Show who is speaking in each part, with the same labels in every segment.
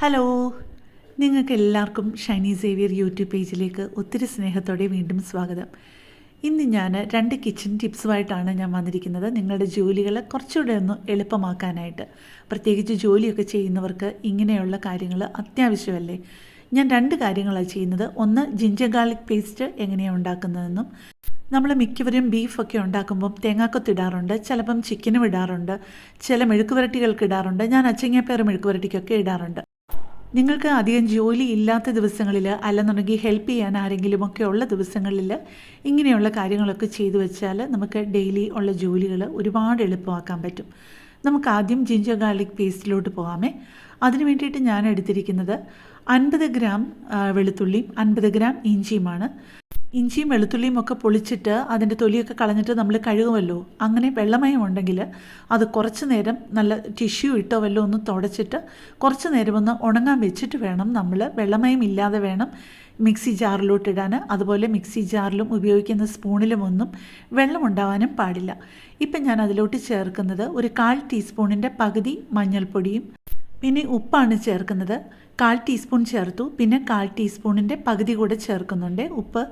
Speaker 1: Hello. നിങ്ങൾക്ക് എല്ലാവർക്കും Shiny Xavier YouTube പേജിലേക്ക് ഒത്തിരി സ്നേഹത്തോടെ വീണ്ടും സ്വാഗതം. ഇന്ന് ഞാൻ രണ്ട് കിച്ചൺ ടിപ്സുമായിട്ടാണ് ഞാൻ വന്നിരിക്കുന്നത്. നിങ്ങളുടെ ജോലികളെ കുറച്ചുകൂടെ ഒന്ന് എളുപ്പമാക്കാനായിട്ട്. പ്രത്യേകിച്ച് ജോലിയൊക്കെ ചെയ്യുന്നവർക്ക് ഇങ്ങനെയുള്ള കാര്യങ്ങൾ അത്യാവശ്യമല്ലേ? ഞാൻ രണ്ട് കാര്യങ്ങളാണ് ചെയ്യുന്നത്. ഒന്ന് ജിഞ്ചർ ഗാർലിക് പേസ്റ്റ് എങ്ങനെയാണ് ഉണ്ടാക്കുന്നതെന്നും. നമ്മൾ മിക്കവരും ബീഫൊക്കെ ഉണ്ടാക്കുമ്പം തേങ്ങാക്കൊത്ത് ഇടാറുണ്ട് ചിലപ്പം ചിക്കനും ഇടാറുണ്ട് ചില മെഴുക്ക് പുരട്ടികൾക്ക് ഇടാറുണ്ട് ഞാൻ അച്ചങ്ങപ്പേർ മെഴുക്ക് പുരട്ടിക്കൊക്കെ ഇടാറുണ്ട്. നിങ്ങൾക്ക് അധികം ജോലി ഇല്ലാത്ത ദിവസങ്ങളിൽ അല്ലെന്നുണ്ടെങ്കിൽ ഹെൽപ്പ് ചെയ്യാൻ ആരെങ്കിലും ഒക്കെ ഉള്ള ദിവസങ്ങളിൽ ഇങ്ങനെയുള്ള കാര്യങ്ങളൊക്കെ ചെയ്തു വെച്ചാൽ നമുക്ക് ഡെയിലി ഉള്ള ജോലികൾ ഒരുപാട് എളുപ്പമാക്കാൻ പറ്റും. നമുക്ക് ആദ്യം ജിഞ്ചർ ഗാർലിക് പേസ്റ്റിലോട്ട് പോകാമേ. അതിന് വേണ്ടിയിട്ട് ഞാൻ എടുത്തിരിക്കുന്നത് അൻപത് ഗ്രാം വെളുത്തുള്ളിയും അൻപത് ഗ്രാം ഇഞ്ചിയുമാണ്. ഇഞ്ചിയും വെളുത്തുള്ളിയും ഒക്കെ പൊളിച്ചിട്ട് അതിന്റെ തൊലിയൊക്കെ കളഞ്ഞിട്ട് നമ്മൾ കഴുകുമല്ലോ. അങ്ങനെ വെള്ളമയം ഉണ്ടെങ്കിൽ അത് കുറച്ച് നേരം നല്ല ടിഷ്യൂ ഇട്ടോ വല്ലോ ഒന്ന് തുടച്ചിട്ട് കുറച്ച് നേരം ഒന്ന് ഉണങ്ങാൻ വെച്ചിട്ട് വേണം നമ്മൾ. വെള്ളമയം ഇല്ലാതെ വേണം മിക്സി ജാറിലോട്ട് ഇടാൻ. അതുപോലെ മിക്സി ജാറിലും ഉപയോഗിക്കുന്ന സ്പൂണിലും ഒന്നും വെള്ളം ഉണ്ടാവാനും പാടില്ല. ഇപ്പം ഞാൻ അതിലോട്ട് ചേർക്കുന്നത് ഒരു കാൽ ടീസ്പൂണിന്റെ പകുതി മഞ്ഞൾപ്പൊടിയും പിന്നെ ഉപ്പാണ് ചേർക്കുന്നത്. കാൽ ടീസ്പൂൺ ചേർത്തു. പിന്നെ കാൽ ടീസ്പൂണിന്റെ പകുതി കൂടെ ചേർക്കുന്നുണ്ട് ഉപ്പ്.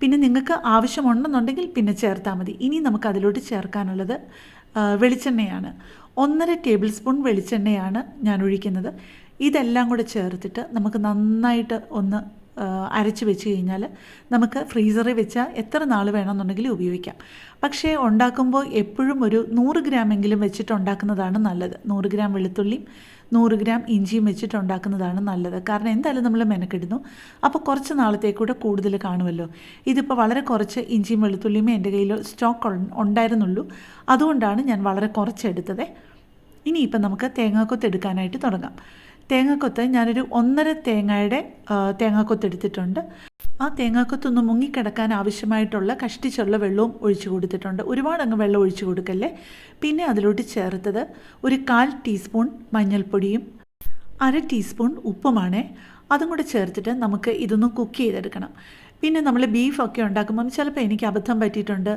Speaker 1: പിന്നെ നിങ്ങൾക്ക് ആവശ്യമുണ്ടെന്നുണ്ടെങ്കിൽ പിന്നെ ചേർത്താൽ മതി. ഇനി നമുക്ക് അതിലോട്ട് ചേർക്കാനുള്ളത് വെളിച്ചെണ്ണയാണ്. ഒന്നര ടേബിൾ സ്പൂൺ വെളിച്ചെണ്ണയാണ് ഞാൻ ഒഴിക്കുന്നത്. ഇതെല്ലാം കൂടെ ചേർത്തിട്ട് നമുക്ക് നന്നായിട്ട് ഒന്ന് അരച്ച് വെച്ച് കഴിഞ്ഞാൽ നമുക്ക് ഫ്രീസറിൽ വെച്ചാൽ എത്ര നാൾ വേണമെന്നുണ്ടെങ്കിലും ഉപയോഗിക്കാം. പക്ഷേ ഉണ്ടാക്കുമ്പോൾ എപ്പോഴും ഒരു നൂറ് ഗ്രാമെങ്കിലും വെച്ചിട്ട് ഉണ്ടാക്കുന്നതാണ് നല്ലത്. നൂറ് ഗ്രാം വെളുത്തുള്ളിയും നൂറ് ഗ്രാം ഇഞ്ചിയും വെച്ചിട്ട് ഉണ്ടാക്കുന്നതാണ് നല്ലത്. കാരണം എന്തായാലും നമ്മൾ മെനക്കെടുന്നു. അപ്പോൾ കുറച്ച് നാളത്തേക്കൂടെ കൂടുതൽ കാണുമല്ലോ. ഇതിപ്പോൾ വളരെ കുറച്ച് ഇഞ്ചിയും വെളുത്തുള്ളിയും എന്റെ കയ്യിൽ സ്റ്റോക്ക് ഉണ്ടായിരുന്നുള്ളൂ. അതുകൊണ്ടാണ് ഞാൻ വളരെ കുറച്ചെടുത്തത് ഇനിയിപ്പം നമുക്ക് തേങ്ങാക്കൊത്ത് എടുക്കാനായിട്ട് തുടങ്ങാം. തേങ്ങാക്കൊത്ത് ഞാനൊരു ഒന്നര തേങ്ങയുടെ തേങ്ങാക്കൊത്ത് എടുത്തിട്ടുണ്ട്. ആ തേങ്ങാക്കൊത്തൊന്ന് മുങ്ങിക്കിടക്കാൻ ആവശ്യമായിട്ടുള്ള കഷ്ടിച്ചുള്ള വെള്ളവും ഒഴിച്ചു കൊടുത്തിട്ടുണ്ട്. ഒരുപാട് അങ്ങ് വെള്ളം ഒഴിച്ചു കൊടുക്കല്ലേ? പിന്നെ അതിലോട്ട് ചേർത്തത് ഒരു കാൽ ടീസ്പൂൺ മഞ്ഞൾപ്പൊടിയും അര ടീസ്പൂൺ ഉപ്പുമാണ്. അതും കൂടെ ചേർത്തിട്ട് നമുക്ക് ഇതൊന്ന് കുക്ക് ചെയ്തെടുക്കണം. പിന്നെ നമ്മൾ ബീഫൊക്കെ ഉണ്ടാക്കുമ്പം ചിലപ്പോൾ എനിക്ക് അബദ്ധം പറ്റിയിട്ടുണ്ട്.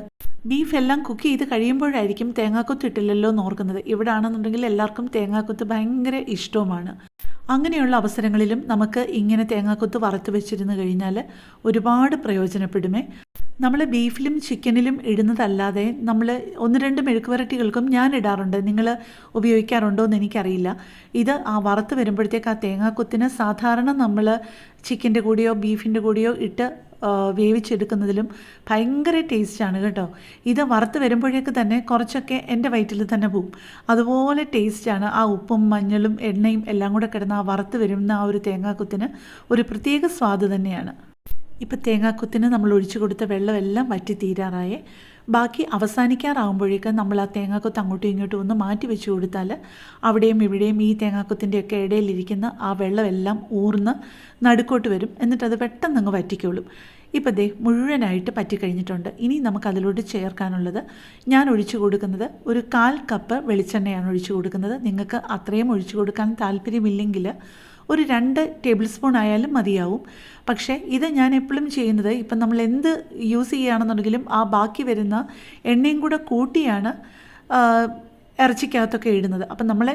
Speaker 1: ബീഫ് എല്ലാം കുക്ക് ചെയ്ത് കഴിയുമ്പോഴായിരിക്കും തേങ്ങാക്കൊത്ത് ഇട്ടില്ലല്ലോ എന്ന് ഓർക്കുന്നത്. ഇവിടെ ആണെന്നുണ്ടെങ്കിൽ എല്ലാവർക്കും തേങ്ങാക്കൊത്ത് ഭയങ്കര ഇഷ്ടവുമാണ്. അങ്ങനെയുള്ള അവസരങ്ങളിലും നമുക്ക് ഇങ്ങനെ തേങ്ങാക്കൊത്ത് വറുത്ത് വെച്ചിരുന്ന് കഴിഞ്ഞാൽ ഒരുപാട് പ്രയോജനപ്പെടുമേ. നമ്മൾ ബീഫിലും ചിക്കനിലും ഇടുന്നതല്ലാതെ നമ്മൾ ഒന്ന് രണ്ട് മെഴുക്ക് വരട്ടികൾക്കും ഞാൻ ഇടാറുണ്ട്. നിങ്ങൾ ഉപയോഗിക്കാറുണ്ടോ എന്ന് എനിക്കറിയില്ല. ഇത് ആ വറുത്ത് വരുമ്പോഴത്തേക്ക് ആ തേങ്ങാക്കൊത്തിന് സാധാരണ നമ്മൾ ചിക്കന്റെ കൂടെയോ ബീഫിന്റെ കൂടെയോ ഇട്ട് വേവിച്ചെടുക്കുന്നതിലും ഭയങ്കര ടേസ്റ്റാണ് കേട്ടോ. ഇത് വറുത്ത് വരുമ്പോഴേക്ക് തന്നെ കുറച്ചൊക്കെ എന്റെ വയറ്റിൽ തന്നെ പോവും. അതുപോലെ ടേസ്റ്റാണ്. ആ ഉപ്പും മഞ്ഞളും എണ്ണയും എല്ലാം കൂടെ കിടന്ന് ആ വറുത്ത് വരുന്ന ആ ഒരു തേങ്ങാക്കുത്തിന് ഒരു പ്രത്യേക സ്വാദ് തന്നെയാണ്. ഇപ്പം തേങ്ങാക്കുത്തിന് നമ്മൾ ഒഴിച്ചു കൊടുത്ത വെള്ളമെല്ലാം വറ്റി തീരാറായി. ബാക്കി അവസാനിക്കാറാകുമ്പോഴേക്കും നമ്മൾ ആ തേങ്ങാക്കൊത്ത് അങ്ങോട്ടും ഇങ്ങോട്ടും ഒന്ന് മാറ്റി വെച്ച് കൊടുത്താൽ അവിടെയും ഇവിടെയും ഈ തേങ്ങാക്കൊത്തിന്റെയൊക്കെ ഇടയിലിരിക്കുന്ന ആ വെള്ളമെല്ലാം ഊർന്ന് നടുക്കോട്ട് വരും. എന്നിട്ടത് പെട്ടെന്ന് അങ്ങ് വറ്റിക്കോളും. ഇപ്പം ദേ മുഴുവനായിട്ട് പറ്റിക്കഴിഞ്ഞിട്ടുണ്ട് ഇനി നമുക്ക് അതിലോട്ട് ചേർക്കാനുള്ളത് ഞാൻ ഒഴിച്ചു കൊടുക്കുന്നത് ഒരു കാൽ കപ്പ് വെളിച്ചെണ്ണയാണ് ഒഴിച്ചു കൊടുക്കുന്നത്. നിങ്ങൾക്ക് അത്രയും ഒഴിച്ചു കൊടുക്കാൻ താല്പര്യമില്ലെങ്കിൽ ഒരു രണ്ട് ടേബിൾ സ്പൂൺ ആയാലും മതിയാവും. പക്ഷേ ഇത് ഞാൻ എപ്പോഴും ചെയ്യുന്നത് ഇപ്പം നമ്മൾ എന്ത് യൂസ് ചെയ്യുകയാണെന്നുണ്ടെങ്കിലും ആ ബാക്കി വരുന്ന എണ്ണയും കൂടെ കൂട്ടിയാണ് ഇറച്ചിക്കകത്തൊക്കെ ഇടുന്നത്. അപ്പം നമ്മൾ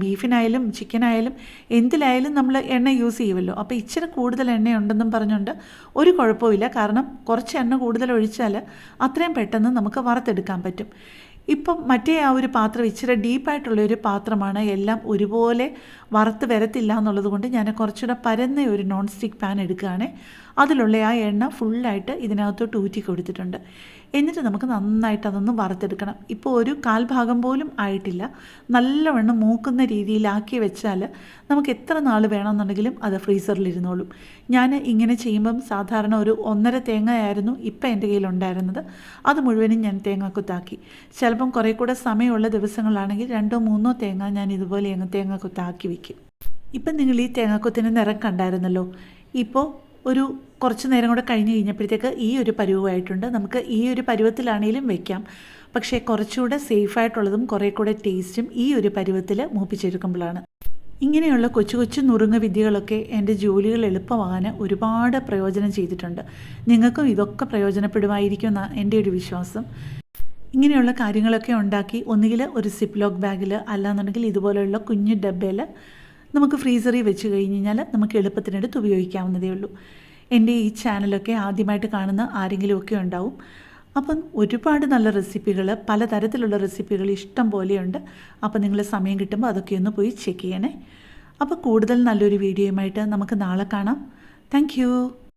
Speaker 1: ബീഫിനായാലും ചിക്കനായാലും എന്തിലായാലും നമ്മൾ എണ്ണ യൂസ് ചെയ്യുമല്ലോ. അപ്പോൾ ഇച്ചിരി കൂടുതൽ എണ്ണയുണ്ടെന്നും പറഞ്ഞുകൊണ്ട് ഒരു കുഴപ്പമില്ല കാരണം കുറച്ച് എണ്ണ കൂടുതൽ ഒഴിച്ചാൽ അത്രയും പെട്ടെന്ന് നമുക്ക് വറുത്തെടുക്കാൻ പറ്റും. ഇപ്പം മറ്റേ ആ ഒരു പാത്രം ഇച്ചിരി ഡീപ്പായിട്ടുള്ള ഒരു പാത്രമാണ്. എല്ലാം ഒരുപോലെ വറുത്ത് വരത്തില്ല എന്നുള്ളത് കൊണ്ട് ഞാൻ കുറച്ചുകൂടെ പരന്ന ഒരു നോൺ സ്റ്റിക്ക് പാൻ എടുക്കുകയാണ്. അതിലുള്ള ആ എണ്ണ ഫുള്ളായിട്ട് ഇതിനകത്തോട്ട് ഊറ്റി കൊടുത്തിട്ടുണ്ട്. എന്നിട്ട് നമുക്ക് നന്നായിട്ട് അതൊന്ന് വറുത്തെടുക്കണം. ഇപ്പോൾ ഒരു കാൽഭാഗം പോലും ആയിട്ടില്ല. നല്ലവണ്ണം മൂക്കുന്ന രീതിയിലാക്കി വെച്ചാൽ നമുക്ക് എത്ര നാൾ വേണമെന്നുണ്ടെങ്കിലും അത് ഫ്രീസറിൽ ഫ്രീസറിലിരുന്നോളും. ഞാൻ ഇങ്ങനെ ചെയ്യുമ്പം സാധാരണ ഒരു ഒന്നര തേങ്ങയായിരുന്നു ഇപ്പം എന്റെ കയ്യിലുണ്ടായിരുന്നത് അത് മുഴുവനും ഞാൻ തേങ്ങ കുത്താക്കി ചിലപ്പം കുറേ കൂടെ സമയമുള്ള ദിവസങ്ങളാണെങ്കിൽ രണ്ടോ മൂന്നോ തേങ്ങ ഞാൻ ഇതുപോലെ അങ്ങ് തേങ്ങാക്കുത്താക്കി വയ്ക്കും ഇപ്പം നിങ്ങൾ ഈ തേങ്ങാക്കൊത്തിന് നിറം കണ്ടായിരുന്നല്ലോ. ഇപ്പോൾ ഒരു കുറച്ച് നേരം കൂടെ കഴിഞ്ഞ് കഴിഞ്ഞപ്പോഴത്തേക്ക് ഈ ഒരു പരുവമായിട്ടുണ്ട്. നമുക്ക് ഈ ഒരു പരുവത്തിലാണെങ്കിലും വെക്കാം. പക്ഷേ കുറച്ചുകൂടെ സേഫായിട്ടുള്ളതും കുറേ കൂടെ ടേസ്റ്റും ഈ ഒരു പരുവത്തിൽ മൂപ്പിച്ചെടുക്കുമ്പോഴാണ്. ഇങ്ങനെയുള്ള കൊച്ചു കൊച്ചു നുറുങ്ങ വിദ്യകളൊക്കെ എന്റെ ജോലികൾ എളുപ്പമാകാൻ ഒരുപാട് പ്രയോജനം ചെയ്തിട്ടുണ്ട്. നിങ്ങൾക്കും ഇതൊക്കെ പ്രയോജനപ്പെടുമായിരിക്കും എന്നാണ് എന്റെ ഒരു വിശ്വാസം. ഇങ്ങനെയുള്ള കാര്യങ്ങളൊക്കെ ഉണ്ടാക്കി ഒന്നുകിൽ ഒരു സിപ്പ് ലോക്ക് ബാഗിൽ അല്ലാന്നുണ്ടെങ്കിൽ ഇതുപോലെയുള്ള കുഞ്ഞു ഡബ്ബയിൽ നമുക്ക് ഫ്രീസറിൽ വെച്ച് കഴിഞ്ഞ് കഴിഞ്ഞാൽ നമുക്ക് എളുപ്പത്തിനെടുത്ത് ഉപയോഗിക്കാവുന്നതേ ഉള്ളൂ. എന്റെ ഈ ചാനലൊക്കെ ആദ്യമായിട്ട് കാണുന്ന ആരെങ്കിലുമൊക്കെ ഉണ്ടാവും. അപ്പം ഒരുപാട് നല്ല റെസിപ്പികൾ പലതരത്തിലുള്ള റെസിപ്പികൾ ഇഷ്ടം പോലെയുണ്ട്. അപ്പം നിങ്ങൾ സമയം കിട്ടുമ്പോൾ അതൊക്കെ ഒന്ന് പോയി ചെക്ക് ചെയ്യണേ. അപ്പോൾ കൂടുതൽ നല്ലൊരു വീഡിയോയുമായിട്ട് നമുക്ക് നാളെ കാണാം. താങ്ക്